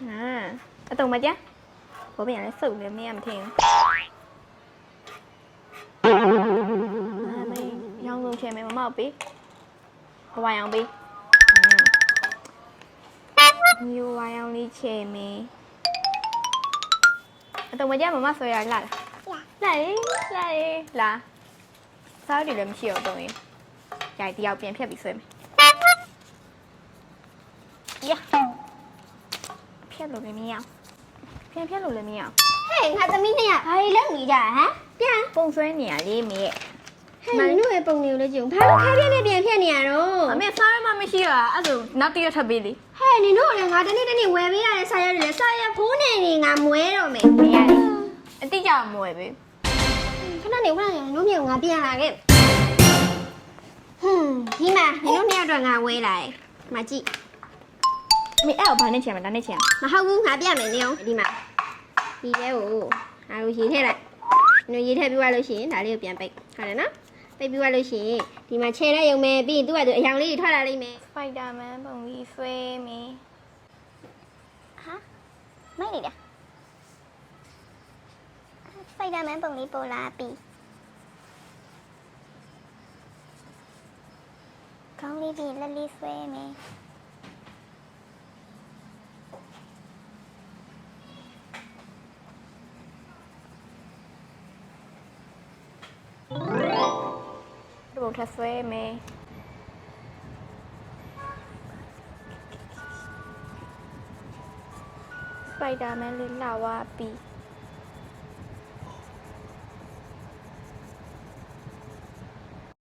à ở tùng mà chứ bố mẹ lấy sự để mẹ mà thiền à mày nhau luôn chơi mày mà mò biết có vài ông biết nhiều vài ông đi chơi mày ở tùng mà chứ mà mò rồi lại lại lại lại là sao đi làm chiều tụi mình chạy đi ao biển phía bị sơi mày yeah ဖြတ်လို့လည်းမရအောင်ပြန်ဖြတ်လို့လည်းမရအောင်ဟဲ့ငါသမီးနဲ့ကဘာတွေလုပ်နေကြဟမ်ပြန်ပုံဆွဲနေရလေးမေရဲ့ဟဲ့နင်တို့ရဲ့ပုံတွေကိုလည်းကြည့်အောင်ဘာလို့ခဲပြင်းနဲ့ပြန်ဖြတ်နေရတော့အမေစားရမှမရှိရအဲ့ဒါနောက်တစ်ရက်ထပ်ပေးလေဟဲ့နင်တို့လည်းငါတနေ့တနေ့ဝယ်ပေးရတဲ့ဆာရက်တွေလည်းဆာရက်ဖိုးနေနေငါမွဲတော့မယ်မရလေအတိအကျမဝယ်ပဲခဏနေခဏနေနင်တို့မြေငါပြန်လာခဲ့ဟွန်းဒီမှာနင်တို့နှစ်ယောက်တော့ငါဝဲလာတယ်မကြည့် အမေအဲ့ကိုဘာနဲ့ချင်မလဲဒါနဲ့ချင်မဟုတ်ဘူးငါပြမယ်နေအောင်ဒီမှာဒီထဲကိုငါတို့ရေးထည့်လိုက်နင်ရေးထည့်ပြီးသွားလို့ရှိရင်ဒါလေးကိုပြန်ပိတ်ဟုတ်တယ်နော်ပိတ်ပြီးသွားလို့ရှိရင်ဒီမှာခြေနဲ့ယုံမယ်ပြီးရင်သူ့ကသူအယောင်လေးတွေထွက်လာလိမ့်မယ်စပိုက်ဒါမန်ပုံကြီးဆွဲမင်းဟာမိုက်နေတယ်စပိုက်ဒါမန်ပုံလေးပေါ်လာပြီကောင်းလေးပြီးလက်လေးဆွဲမယ် ထပ်ဆွဲမင်းစပိုက်ဒါမန်လေးလာဝါပြီး